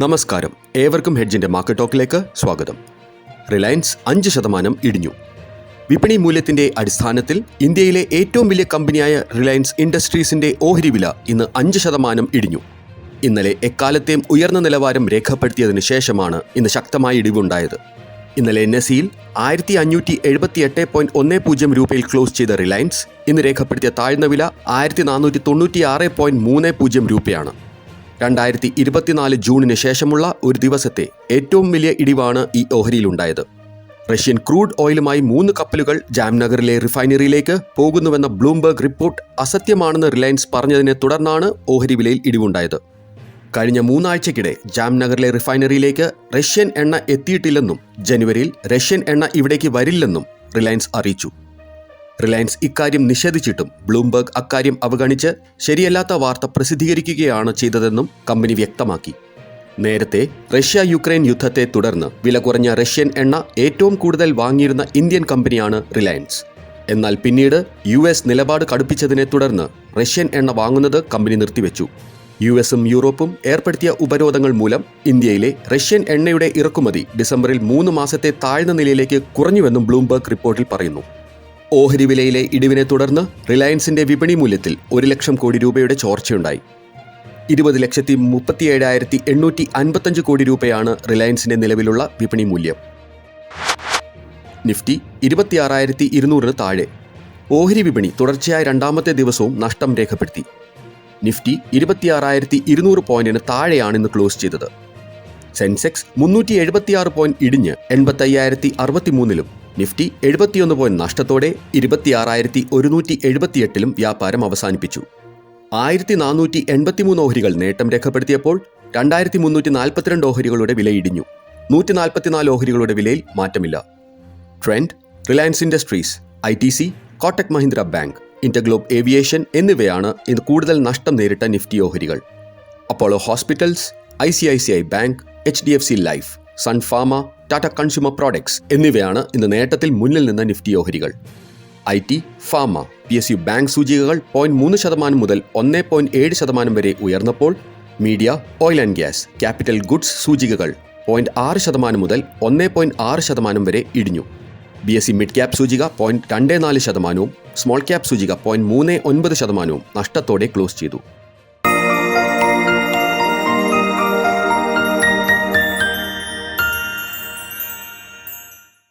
നമസ്കാരം. ഏവർക്കും ഹെഡ്ജിന്റെ മാർക്കറ്റ് ടോക്കിലേക്ക് സ്വാഗതം. റിലയൻസ് അഞ്ച് ശതമാനം ഇടിഞ്ഞു. വിപണി മൂല്യത്തിന്റെ അടിസ്ഥാനത്തിൽ ഇന്ത്യയിലെ ഏറ്റവും വലിയ കമ്പനിയായ റിലയൻസ് ഇൻഡസ്ട്രീസിന്റെ ഓഹരി വില ഇന്ന് അഞ്ച് ശതമാനം ഇടിഞ്ഞു. ഇന്നലെ എക്കാലത്തെയും ഉയർന്ന നിലവാരം രേഖപ്പെടുത്തിയതിനു ശേഷമാണ് ഇന്ന് ശക്തമായ ഇടിവുണ്ടായത്. ഇന്നലെ എൻ എസ് സിയിൽ ആയിരത്തി അഞ്ഞൂറ്റി എഴുപത്തി എട്ട് പോയിന്റ് ഒന്ന് പൂജ്യം രൂപയിൽ ക്ലോസ് ചെയ്ത റിലയൻസ് ഇന്ന് രേഖപ്പെടുത്തിയ താഴ്ന്ന വില ആയിരത്തി നാനൂറ്റി തൊണ്ണൂറ്റി ആറ് പോയിന്റ് മൂന്ന് പൂജ്യം രൂപയാണ്. രണ്ടായിരത്തി ഇരുപത്തിനാല് ജൂണിന് ശേഷമുള്ള ഒരു ദിവസത്തെ ഏറ്റവും വലിയ ഇടിവാണ് ഈ ഓഹരിയിലുണ്ടായത്. റഷ്യൻ ക്രൂഡ് ഓയിലുമായി മൂന്ന് കപ്പലുകൾ ജാംനഗറിലെ റിഫൈനറിയിലേക്ക് പോകുന്നുവെന്ന ബ്ലൂംബർഗ് റിപ്പോർട്ട് അസത്യമാണെന്ന് റിലയൻസ് പറഞ്ഞതിനെ തുടർന്നാണ് ഓഹരി വിലയിൽ ഇടിവുണ്ടായത്. കഴിഞ്ഞ മൂന്നാഴ്ചയ്ക്കിടെ ജാംനഗറിലെ റിഫൈനറിയിലേക്ക് റഷ്യൻ എണ്ണ എത്തിയിട്ടില്ലെന്നും ജനുവരിയിൽ റഷ്യൻ എണ്ണ ഇവിടേക്ക് വരില്ലെന്നും റിലയൻസ് അറിയിച്ചു. റിലയൻസ് ഇക്കാര്യം നിഷേധിച്ചിട്ടും ബ്ലൂംബർഗ് അക്കാര്യം അവഗണിച്ച് ശരിയല്ലാത്ത വാർത്ത പ്രസിദ്ധീകരിക്കുകയാണ് ചെയ്തതെന്നും കമ്പനി വ്യക്തമാക്കി. നേരത്തെ റഷ്യ യുക്രൈൻ യുദ്ധത്തെ തുടർന്ന് വില കുറഞ്ഞ റഷ്യൻ എണ്ണ ഏറ്റവും കൂടുതൽ വാങ്ങിയിരുന്ന ഇന്ത്യൻ കമ്പനിയാണ് റിലയൻസ്. എന്നാൽ പിന്നീട് യു എസ് നിലപാട് കടുപ്പിച്ചതിനെ തുടർന്ന് റഷ്യൻ എണ്ണ വാങ്ങുന്നത് കമ്പനി നിർത്തിവെച്ചു. യു എസും യൂറോപ്പും ഏർപ്പെടുത്തിയ ഉപരോധങ്ങൾ മൂലം ഇന്ത്യയിലെ റഷ്യൻ എണ്ണയുടെ ഇറക്കുമതി ഡിസംബറിൽ മൂന്ന് മാസത്തെ താഴ്ന്ന നിലയിലേക്ക് കുറഞ്ഞുവെന്നും ബ്ലൂംബർഗ് റിപ്പോർട്ടിൽ പറയുന്നു. ഓഹരി വിലയിലെ ഇടിവിനെ തുടർന്ന് റിലയൻസിന്റെ വിപണി മൂല്യത്തിൽ ഒരു ലക്ഷം കോടി രൂപയുടെ ചോർച്ചയുണ്ടായി. ഇരുപത് ലക്ഷത്തി മുപ്പത്തിയേഴായിരത്തി എണ്ണൂറ്റി അൻപത്തഞ്ച് കോടി രൂപയാണ് റിലയൻസിന്റെ നിലവിലുള്ള വിപണി മൂല്യം. നിഫ്റ്റി ഇരുപത്തിയാറായിരത്തി ഇരുന്നൂറിന് താഴെ. ഓഹരി വിപണി തുടർച്ചയായ രണ്ടാമത്തെ ദിവസവും നഷ്ടം രേഖപ്പെടുത്തി. നിഫ്റ്റി ഇരുപത്തിയാറായിരത്തി ഇരുന്നൂറ് പോയിന്റിന് താഴെയാണ് ഇന്ന് ക്ലോസ് ചെയ്തത്. സെൻസെക്സ് മുന്നൂറ്റി എഴുപത്തിയാറ് പോയിന്റ് ഇടിഞ്ഞ് എൺപത്തയ്യായിരത്തി അറുപത്തിമൂന്നിലും നിഫ്റ്റി എഴുപത്തിയൊന്ന് പോയിന്റ് നഷ്ടത്തോടെ ഇരുപത്തിയാറായിരത്തി ഒരുന്നൂറ്റി എഴുപത്തിയെട്ടിലും വ്യാപാരം അവസാനിപ്പിച്ചു. ആയിരത്തി നാനൂറ്റി എൺപത്തിമൂന്ന് ഓഹരികൾ നേട്ടം രേഖപ്പെടുത്തിയപ്പോൾ രണ്ടായിരത്തി മുന്നൂറ്റി നാൽപ്പത്തിരണ്ട് ഓഹരികളുടെ വില ഇടിഞ്ഞു. നൂറ്റി നാൽപ്പത്തിനാല് ഓഹരികളുടെ വിലയിൽ മാറ്റമില്ല. Trend Reliance Industries I T C Kotak Mahindra bank Interglobe aviation എന്നിവയാണ് ഇന്ന് കൂടുതൽ നഷ്ടം നേരിട്ട നിഫ്റ്റി ഓഹരികൾ. Apollo hospitals I C I C I bank H D F C life Sun Pharma Tata consumer products എന്നിവയാണ് ഇന്ന് നേട്ടത്തിൽ മുന്നിൽ നിന്ന നിഫ്റ്റി ഓഹരികൾ. I T pharma P S U bank സൂചികകൾ പോയിന്റ് മൂന്ന് ശതമാനം മുതൽ ഒന്ന് പോയിന്റ് ഏഴ് ശതമാനം വരെ ഉയർന്നപ്പോൾ media oil and gas capital goods സൂചികകൾ പോയിന്റ് ആറ് ശതമാനം മുതൽ ഒന്ന് പോയിന്റ് ആറ് ശതമാനം വരെ ഇടിഞ്ഞു. B S C mid cap സൂചിക പോയിന്റ് രണ്ട് നാല് ശതമാനവും സ്മോൾ ക്യാപ് സൂചിക പോയിന്റ് മൂന്ന് ഒൻപത് ശതമാനവും നഷ്ടത്തോടെ ക്ലോസ് ചെയ്തു.